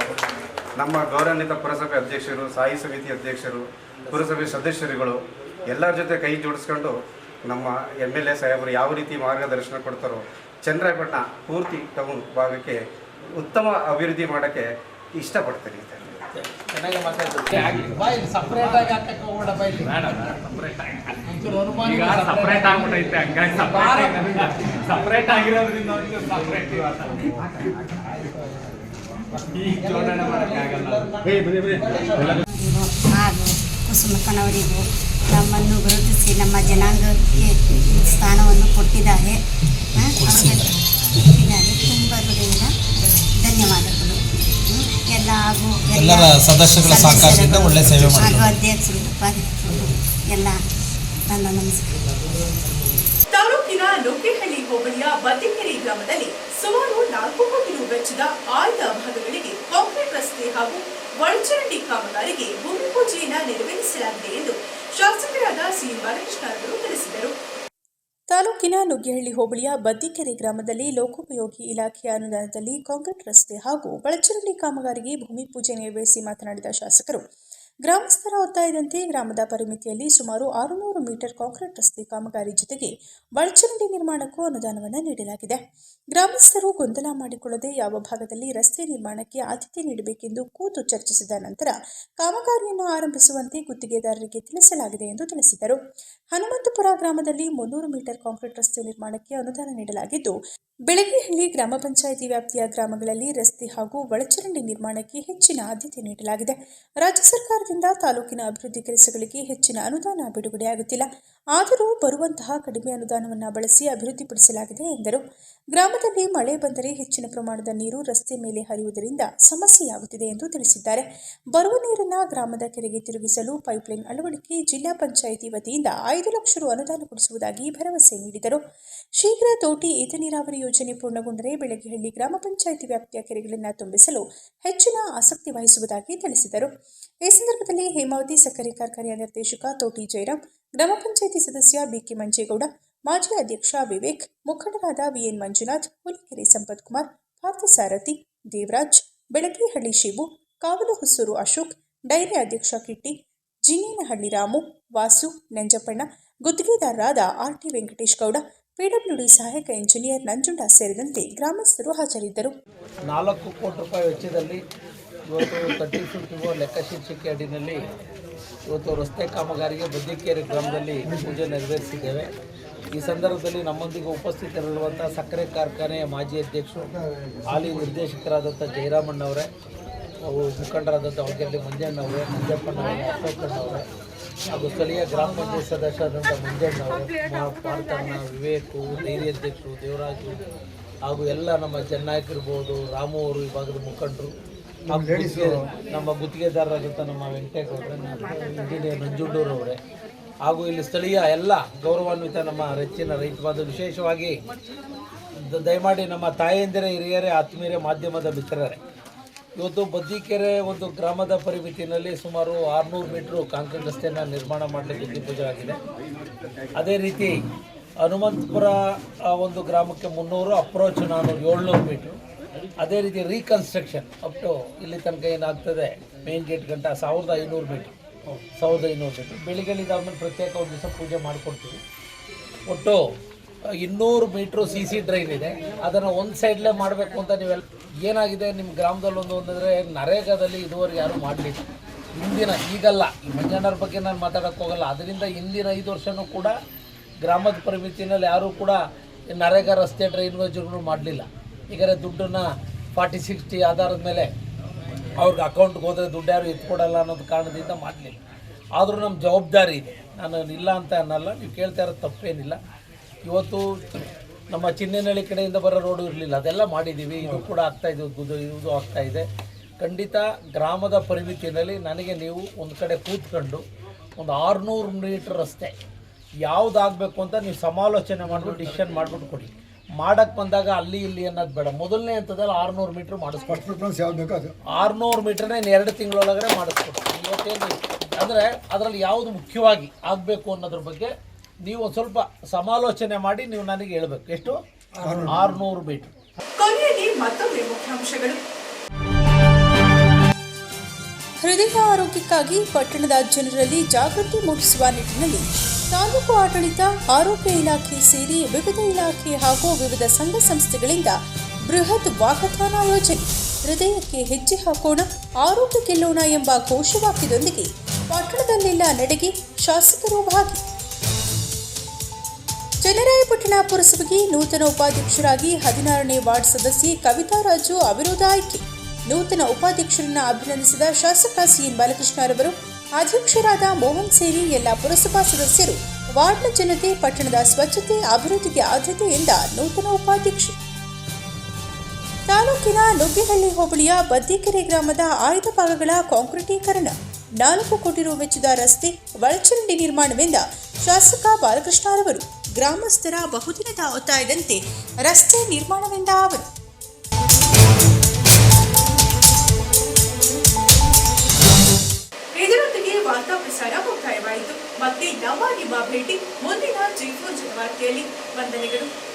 ನಮ್ಮ ಗೌರವಾನ್ವಿತ ಪುರಸಭೆ ಅಧ್ಯಕ್ಷರು, ಸಾಯಿ ಸಮಿತಿ ಅಧ್ಯಕ್ಷರು, ಪುರಸಭೆ ಸದಸ್ಯರುಗಳು ಎಲ್ಲರ ಜೊತೆ ಕೈ ಜೋಡಿಸ್ಕೊಂಡು ನಮ್ಮ ಎಂ ಎಲ್ ಎ ಸಾಹೇಬರು ಯಾವ ರೀತಿ ಮಾರ್ಗದರ್ಶನ ಕೊಡ್ತಾರೋ ಚಂದ್ರಾಯಪಟ್ಟಣ ಪೂರ್ತಿ ಟೌನ್ ಭಾಗಕ್ಕೆ ಉತ್ತಮ ಅಭಿವೃದ್ಧಿ ಮಾಡೋಕ್ಕೆ ಇಷ್ಟಪಡ್ತೀನಿ ಚೆನ್ನಾಗಿ ಮಾತಾಡ್ತಾರೆ ಸಪ್ರೇಟ್ ಆಗಿ ಹಾಕಕ್ಕೆ ಹೋಗ್ಬೇಡ ಬಾಯ್ ಒಂಚೂರು ಅನುಮಾನ ಈಗ ಸಪ್ರೇಟ್ ಆಗ್ಬಿಟ್ಟೈತೆ ಹಂಗಾಗಿ ಸಪ್ರೇಟ್ ಸಪ್ರೇಟ್ ಆಗಿರೋದ್ರಿಂದ ಸಪ್ರೇಟ್ ಈಗ ಜೋಡಣೆ ಮಾಡೋಕ್ಕಾಗಲ್ಲ. ನಮ್ಮನ್ನು ಗುರುತಿಸಿ ನಮ್ಮ ಜನಾಂಗಕ್ಕೆ ಸ್ಥಾನವನ್ನು ಕೊಟ್ಟಿದ್ದಾರೆ. ತುಂಬ ಹೃದಯದ ಧನ್ಯವಾದಗಳು. ಎಲ್ಲ ಹಾಗೂ ಎಲ್ಲರ ಸದಸ್ಯಗಳ ಸಹಕಾರದಿಂದ ಒಳ್ಳೆ ಸೇವೆ. ಹಾಗೂ ಅಧ್ಯಕ್ಷರು ಉಪಾಧ್ಯಕ್ಷರು ಎಲ್ಲ ನನ್ನ ನಮಸ್ಕಾರ. ತಾಲೂಕಿನ ಲೋಕೇಹಳ್ಳಿ ಹೋಬಳಿಯ ಬತ್ತಿಕೆರೆ ಗ್ರಾಮದಲ್ಲಿ ಸುಮಾರು ನಾಲ್ಕು ಕೋಟಿ ರು ವೆಚ್ಚದ ಆಯ್ದ ಭಾಗಗಳಿಗೆ ಕಾಂಕ್ರೀಟ್ ರಸ್ತೆ ಹಾಗೂ ಒಳಚರಂಡಿ ಕಾಮಗಾರಿಗೆ ಭೂಮಿ ಪೂಜೆಯನ್ನು ನೆರವೇರಿಸಲಾಗಿದೆ ಎಂದು ಶಾಸಕರಾದ ಸಿ. ಬಾಲಕೃಷ್ಣ ಅವರು ತಿಳಿಸಿದರು. ತಾಲೂಕಿನ ನುಗ್ಗೇಹಳ್ಳಿ ಹೋಬಳಿಯ ಬದ್ದಿಕೆರೆ ಗ್ರಾಮದಲ್ಲಿ ಲೋಕೋಪಯೋಗಿ ಇಲಾಖೆಯ ಅನುದಾನದಲ್ಲಿ ಕಾಂಕ್ರೀಟ್ ರಸ್ತೆ ಹಾಗೂ ಒಳಚರಂಡಿ ಕಾಮಗಾರಿಗೆ ಭೂಮಿ ಪೂಜೆ ನೆರವೇರಿಸಿ ಮಾತನಾಡಿದ ಶಾಸಕರು ಗ್ರಾಮಸ್ಥರ ಒತ್ತಾಯದಂತೆ ಗ್ರಾಮದ ಪರಿಮಿತಿಯಲ್ಲಿ ಸುಮಾರು ಆರುನೂರು ಮೀಟರ್ ಕಾಂಕ್ರೀಟ್ ರಸ್ತೆ ಕಾಮಗಾರಿ ಜೊತೆಗೆ ಒಳಚರಂಡಿ ನಿರ್ಮಾಣಕ್ಕೂ ಅನುದಾನವನ್ನು ನೀಡಲಾಗಿದೆ. ಗ್ರಾಮಸ್ಥರು ಗೊಂದಲ ಮಾಡಿಕೊಳ್ಳದೆ ಯಾವ ಭಾಗದಲ್ಲಿ ರಸ್ತೆ ನಿರ್ಮಾಣಕ್ಕೆ ಆದ್ಯತೆ ನೀಡಬೇಕೆಂದು ಕೂತು ಚರ್ಚಿಸಿದ ನಂತರ ಕಾಮಗಾರಿಯನ್ನು ಆರಂಭಿಸುವಂತೆ ಗುತ್ತಿಗೆದಾರರಿಗೆ ತಿಳಿಸಲಾಗಿದೆ ಎಂದು ತಿಳಿಸಿದರು. ಹನುಮಂತಪುರ ಗ್ರಾಮದಲ್ಲಿ ಮುನ್ನೂರು ಮೀಟರ್ ಕಾಂಕ್ರೀಟ್ ರಸ್ತೆ ನಿರ್ಮಾಣಕ್ಕೆ ಅನುದಾನ ನೀಡಲಾಗಿದ್ದು ಬೆಳಗ್ಗೆಹಳ್ಳಿ ಗ್ರಾಮ ಪಂಚಾಯಿತಿ ವ್ಯಾಪ್ತಿಯ ಗ್ರಾಮಗಳಲ್ಲಿ ರಸ್ತೆ ಹಾಗೂ ಒಳಚರಂಡಿ ನಿರ್ಮಾಣಕ್ಕೆ ಹೆಚ್ಚಿನ ಆದ್ಯತೆ ನೀಡಲಾಗಿದೆ. ರಾಜ್ಯ ಸರ್ಕಾರದಿಂದ ತಾಲೂಕಿನ ಅಭಿವೃದ್ಧಿ ಕೆಲಸಗಳಿಗೆ ಹೆಚ್ಚಿನ ಅನುದಾನ ಬಿಡುಗಡೆಯಾಗುತ್ತಿಲ್ಲ. ಆದರೂ ಬರುವಂತಹ ಕಡಿಮೆ ಅನುದಾನವನ್ನು ಬಳಸಿ ಅಭಿವೃದ್ಧಿಪಡಿಸಲಾಗಿದೆ ಎಂದರು. ಗ್ರಾಮದಲ್ಲಿ ಮಳೆ ಬಂದರೆ ಹೆಚ್ಚಿನ ಪ್ರಮಾಣದ ನೀರು ರಸ್ತೆ ಮೇಲೆ ಹರಿಯುವುದರಿಂದ ಸಮಸ್ಯೆಯಾಗುತ್ತಿದೆ ಎಂದು ತಿಳಿಸಿದ್ದಾರೆ. ಬರುವ ನೀರನ್ನು ಗ್ರಾಮದ ಕೆರೆಗೆ ತಿರುಗಿಸಲು ಪೈಪ್ಲೈನ್ ಅಳವಡಿಕೆ ಜಿಲ್ಲಾ ಪಂಚಾಯಿತಿ ವತಿಯಿಂದ ಐದು ಲಕ್ಷ ರು ಅನುದಾನ ಕೊಡಿಸುವುದಾಗಿ ಭರವಸೆ ನೀಡಿದರು. ಶೀಘ್ರ ತೋಟಿ ಏತ ನೀರಾವರಿ ಯೋಜನೆ ಪೂರ್ಣಗೊಂಡರೆ ಬೆಳಗ್ಗೆಹಳ್ಳಿ ಗ್ರಾಮ ಪಂಚಾಯಿತಿ ವ್ಯಾಪ್ತಿಯ ಕೆರೆಗಳನ್ನು ತುಂಬಿಸಲು ಹೆಚ್ಚಿನ ಆಸಕ್ತಿ ವಹಿಸುವುದಾಗಿ ತಿಳಿಸಿದರು. ಈ ಸಂದರ್ಭದಲ್ಲಿ ಹೇಮಾವತಿ ಸಕ್ಕರೆ ಕಾರ್ಖಾನೆಯ ನಿರ್ದೇಶಕ ತೋಟಿ ಜಯರಾಮ್ ಗ್ರಾಮ ಪಂಚಾಯಿತಿ ಸದಸ್ಯ ಬಿಕೆ ಮಂಜೇಗೌಡ, ಮಾಜಿ ಅಧ್ಯಕ್ಷ ವಿವೇಕ್, ಮುಖಂಡರಾದ ವಿಎನ್ ಮಂಜುನಾಥ್, ಹುಲಿಕೆರೆ ಸಂಪತ್ ಕುಮಾರ್ ಪಾರ್ಥಸಾರಥಿ ದೇವರಾಜ್ ಬೆಳಕಿಹಳ್ಳಿ ಶಿವು ಕಾವಲು ಹುಸೂರು ಅಶೋಕ್, ಡೈರಿ ಅಧ್ಯಕ್ಷ Kitti, Jinenahalli Ramu, Vasu, Nanjappanna, ಗುತ್ತಿಗೆದಾರರಾದ R T Venkatesh Gowda PWD ಸಹಾಯಕ ಇಂಜಿನಿಯರ್ ನಂಜುಂಡ ಸೇರಿದಂತೆ ಗ್ರಾಮಸ್ಥರು ಹಾಜರಿದ್ದರು. ನಾಲ್ಕು ಕೋಟಿ ರೂಪಾಯಿ ವೆಚ್ಚದಲ್ಲಿ ಇವತ್ತು ತರ್ಟಿ ಫಿಫ್ಟಿ ಲೆಕ್ಕ ಶೀರ್ಷಿಕೆ ಅಡಿನಲ್ಲಿ ಇವತ್ತು ರಸ್ತೆ ಕಾಮಗಾರಿಗೆ ಬದ್ದಿಕೇರಿ ಗ್ರಾಮದಲ್ಲಿ ಪೂಜೆ ನೆರವೇರಿಸಿದ್ದೇವೆ. ಈ ಸಂದರ್ಭದಲ್ಲಿ ನಮ್ಮೊಂದಿಗೆ ಉಪಸ್ಥಿತರಿರುವಂಥ ಸಕ್ಕರೆ ಕಾರ್ಖಾನೆಯ ಮಾಜಿ ಅಧ್ಯಕ್ಷರು, ಹಾಲಿ ನಿರ್ದೇಶಕರಾದಂಥ ಜಯರಾಮಣ್ಣವರೇ ಮುಖಂಡರಾದಂಥ ಅವರಲ್ಲಿ ಮಂಜಣ್ಣವರೇ ಮಂಜಪ್ಪಣ್ಣವರೇ ಅಶೋಕಣ್ಣವರೇ ಹಾಗೂ ಸ್ಥಳೀಯ ಗ್ರಾಮ ಪಂಚಾಯತ್ ಸದಸ್ಯರಾದಂಥ ಮಂಜಣ್ಣವರು ನಾವು ಪಾರ್ಥಣ್ಣ ವಿವೇಕು ಧೈರ್ಯ ಅಧ್ಯಕ್ಷರು ದೇವರಾಜು ಹಾಗೂ ಎಲ್ಲ ನಮ್ಮ ಜನನಾಯಕರಿರ್ಬೋದು ರಾಮು ಅವರು ಈ ಭಾಗದ ಮುಖಂಡರು. ನಮ್ಮ ಗುತ್ತಿಗೆದಾರರಾದಂಥ ನಮ್ಮ ವೆಂಕಟೇಶ್ವರ ಇಂಜಿನಿಯರ್ ನಂಜುಂಡೂರವರೇ ಹಾಗೂ ಇಲ್ಲಿ ಸ್ಥಳೀಯ ಎಲ್ಲ ಗೌರವಾನ್ವಿತ ನಮ್ಮ ಹೆಚ್ಚಿನ ರೈತ ಬಾಂಧವರು ವಿಶೇಷವಾಗಿ ದಯಮಾಡಿ ನಮ್ಮ ತಾಯಂದಿರ ಹಿರಿಯರೇ ಆತ್ಮೀಯರೇ ಮಾಧ್ಯಮದ ಮಿತ್ರರೇ. ಇವತ್ತು ಬದ್ದಿಕೆರೆ ಒಂದು ಗ್ರಾಮದ ಪರಿಮಿತಿನಲ್ಲಿ ಸುಮಾರು ಆರುನೂರು ಮೀಟ್ರು ಕಾಂಕ್ರೀಟ್ ರಸ್ತೆಯನ್ನು ನಿರ್ಮಾಣ ಮಾಡಲಿಕ್ಕೆ ಗುದ್ದಿ ಆಗಿದೆ. ಅದೇ ರೀತಿ ಹನುಮಂತಪುರ ಒಂದು ಗ್ರಾಮಕ್ಕೆ ಮುನ್ನೂರು, ಅಪ್ರೋಚ್ ನಾನ್ನೂರು ಏಳ್ನೂರು ಮೀಟ್ರು. ಅದೇ ರೀತಿ ರೀಕನ್ಸ್ಟ್ರಕ್ಷನ್ ಅಪ್ ಟು ಇಲ್ಲಿ ತನಕ ಏನಾಗ್ತದೆ? ಮೇನ್ ಗೇಟ್ ಗಂಟ ಸಾವಿರದ ಐನೂರು ಮೀಟ್ರ್. ಸಾವಿರದ ಐನೂರು ಮೀಟ್ರ್. ಬೆಳಿಗ್ಗೆ ಇದಾದ್ಮೇಲೆ ಪ್ರತ್ಯೇಕ ಒಂದು ದಿವಸ ಪೂಜೆ ಮಾಡಿಕೊಡ್ತೀವಿ. ಒಟ್ಟು ಇನ್ನೂರು ಮೀಟ್ರು ಸಿ ಸಿ ಡ್ರೈನ್ ಇದೆ. ಅದನ್ನು ಒಂದು ಸೈಡ್ಲೇ ಮಾಡಬೇಕು ಅಂತ ನೀವೆಲ್ಲ ಏನಾಗಿದೆ ನಿಮ್ಮ ಗ್ರಾಮದಲ್ಲಿ ಒಂದು ಒಂದಂದರೆ ನರೇಗಾದಲ್ಲಿ ಇದುವರೆಗೆ ಯಾರೂ ಮಾಡಲಿಲ್ಲ. ಹಿಂದಿನ ಈಗಲ್ಲ ಮಂಜಾನರ ಬಗ್ಗೆ ನಾನು ಮಾತಾಡೋಕ್ಕೆ ಹೋಗಲ್ಲ. ಅದರಿಂದ ಹಿಂದಿನ ಐದು ವರ್ಷವೂ ಕೂಡ ಗ್ರಾಮದ ಪರಿಮಿತಿನಲ್ಲಿ ಯಾರೂ ಕೂಡ ನರೇಗಾ ರಸ್ತೆ ಡ್ರೈನ್ ಯೋಜನೆಗಳು ಮಾಡಲಿಲ್ಲ. ಈಗಾರೆ ದುಡ್ಡನ್ನು ಫಾರ್ಟಿ, ಸಿಕ್ಸ್ಟಿ ಆಧಾರದ ಮೇಲೆ ಅವ್ರಿಗೆ ಅಕೌಂಟ್ಗೆ ಹೋದರೆ ದುಡ್ಡು ಯಾರು ಎತ್ಕೊಡಲ್ಲ ಅನ್ನೋದು ಕಾರಣದಿಂದ ಮಾಡಲಿಲ್ಲ. ಆದರೂ ನಮ್ಮ ಜವಾಬ್ದಾರಿ ಇದೆ. ನಾನು ಇಲ್ಲ ಅಂತ ಅನ್ನಲ್ಲ. ನೀವು ಕೇಳ್ತಾ ಇರೋದು ತಪ್ಪೇನಿಲ್ಲ. ಇವತ್ತು ನಮ್ಮ ಚಿನ್ನೇನಹಳ್ಳಿ ಕಡೆಯಿಂದ ಬರೋ ರೋಡು ಇರಲಿಲ್ಲ. ಅದೆಲ್ಲ ಮಾಡಿದ್ದೀವಿ ಇದು ಕೂಡ ಆಗ್ತಾ ಇದೆ ಇದು ಇದು ಆಗ್ತಾ ಇದೆ. ಖಂಡಿತ ಗ್ರಾಮದ ಪರಿಮಿತಿಯಲ್ಲಿ ನನಗೆ ನೀವು ಒಂದು ಕಡೆ ಕೂತ್ಕೊಂಡು ಒಂದು ಆರುನೂರು ಮೀಟ್ರ್ ರಸ್ತೆ ಯಾವುದಾಗಬೇಕು ಅಂತ ನೀವು ಸಮಾಲೋಚನೆ ಮಾಡಿಬಿಟ್ಟು ಡಿಸಿಷನ್ ಮಾಡಿಬಿಟ್ಟು ಕೊಡಿ. ಮಾಡಕ್ಕೆ ಬಂದಾಗ ಅಲ್ಲಿ ಇಲ್ಲಿ ಅನ್ನೋದು ಬೇಡ. ಮೊದಲನೇ ಹಂತದಲ್ಲಿ ಆರುನೂರು ಮೀಟ್ರ್ ಮಾಡಿಸ್ಕೊಡ್ತೀವಿ ಆರುನೂರು ಮೀಟ್ರನ್ನ ಇನ್ನು ಎರಡು ತಿಂಗಳೊಳಗಡೆ ಮಾಡಿಸ್ಕೊಡ್ತೀವಿ ಇವತ್ತೇನು ಅಂದರೆ ಅದರಲ್ಲಿ ಯಾವುದು ಮುಖ್ಯವಾಗಿ ಆಗಬೇಕು ಅನ್ನೋದ್ರ ಬಗ್ಗೆ ನೀವು ಒಂದು ಸ್ವಲ್ಪ ಸಮಾಲೋಚನೆ ಮಾಡಿ ನೀವು ನನಗೆ ಹೇಳ್ಬೇಕು. ಎಷ್ಟು? ಆರುನೂರು. ಮೀಟರ್. ಕೊನೆಯಲ್ಲಿ ಮತ್ತೊಮ್ಮೆ ಮುಖ್ಯಾಂಶಗಳು. ಹೃದಯ ಆರೋಗ್ಯಕ್ಕಾಗಿ ಪಟ್ಟಣದ ಜನರಲ್ಲಿ ಜಾಗೃತಿ ಮೂಡಿಸುವ ನಿಟ್ಟಿನಲ್ಲಿ ತಾಲೂಕು ಆಡಳಿತ ಆರೋಗ್ಯ ಇಲಾಖೆ ಸೇರಿ ವಿವಿಧ ಇಲಾಖೆ ಹಾಗೂ ವಿವಿಧ ಸಂಘ ಸಂಸ್ಥೆಗಳಿಂದ ಬೃಹತ್ ವಾಕಥಾನ ಯೋಜನೆ ಹೃದಯಕ್ಕೆ ಹೆಜ್ಜೆ ಹಾಕೋಣ ಆರೋಗ್ಯ ಗೆಲ್ಲೋಣ ಎಂಬ ಘೋಷವಾಕ್ಯದೊಂದಿಗೆ ಪಟ್ಟಣದಲ್ಲೆಲ್ಲ ನಡೆಗೆ ಶಾಸಕರು ಭಾಗಿ. ಚನ್ನರಾಯಪಟ್ಟಣ ಪುರಸಭೆಗೆ ನೂತನ ಉಪಾಧ್ಯಕ್ಷರಾಗಿ ಹದಿನಾರನೇ ವಾರ್ಡ್ ಸದಸ್ಯೆ ಕವಿತಾ ರಾಜು ಅವಿರೋಧ ಆಯ್ಕೆ. ನೂತನ ಉಪಾಧ್ಯಕ್ಷರನ್ನ ಅಭಿನಂದಿಸಿದ ಶಾಸಕ ಸಿಎನ್ ಬಾಲಕೃಷ್ಣರವರು ಅಧ್ಯಕ್ಷರಾದ ಮೋಹನ್ ಸೇರಿ ಎಲ್ಲ ಪುರಸಭಾ ಸದಸ್ಯರು, ವಾರ್ಡ್ನ ಜನತೆ, ಪಟ್ಟಣದ ಸ್ವಚ್ಛತೆ, ಅಭಿವೃದ್ಧಿಗೆ ಆದ್ಯತೆ ಎಂದ ನೂತನ ಉಪಾಧ್ಯಕ್ಷ. ತಾಲೂಕಿನ ನುಗ್ಗೆಹಳ್ಳಿ ಹೋಬಳಿಯ ಬದ್ದೀಕೆರೆ ಗ್ರಾಮದ ಆಯ್ದ ಭಾಗಗಳ ಕಾಂಕ್ರೀಟೀಕರಣ, ನಾಲ್ಕು ಕೋಟಿ ರು ವೆಚ್ಚದ ರಸ್ತೆ, ಒಳಚರಂಡಿ ನಿರ್ಮಾಣವೆಂದ ಶಾಸಕ ಬಾಲಕೃಷ್ಣರವರು ಗ್ರಾಮಸ್ಥರ ಬಹುದಿನದ ಒತ್ತಾಯದಂತೆ ರಸ್ತೆ ನಿರ್ಮಾಣವೆಂದ ಅವರು. ಇದರೊಂದಿಗೆ ವಾರ್ತಾ ಪ್ರಸಾರ ಮುಕ್ತಾಯವಾಯಿತು. ಮತ್ತೆ ನಮ್ಮ ನಿಮ್ಮ ಭೇಟಿ? ಮುಂದಿನ ಜೀವೋ ಜನವಾರ್ತೆಯಲ್ಲಿ ವಂದನೆಗಳು.